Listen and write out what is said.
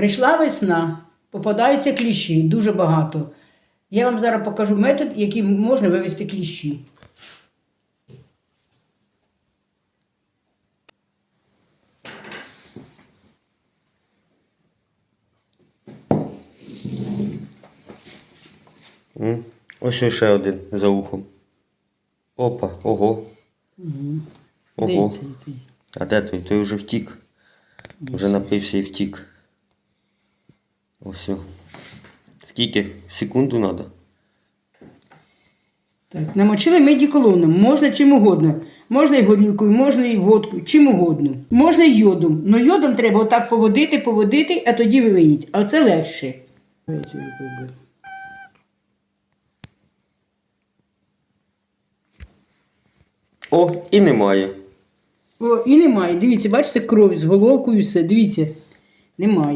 Прийшла весна, попадаються кліщі, дуже багато. Я вам зараз покажу метод, яким можна вивести кліщі. М? Ось ще один за ухом. Опа, ого. Угу. Ого. А де той? Той вже втік. Вже напився і втік. Ось. Скільки? Секунду треба? Так, намочили меді колоном, можна чим угодно. Можна і горілкою, можна і водкою, чим угодно. Можна і йодом. Но йодом треба отак поводити, поводити, а тоді вивиніть. А це легше. О, і немає. О, і немає. Дивіться, бачите, кров з головкою все. Дивіться. Немає.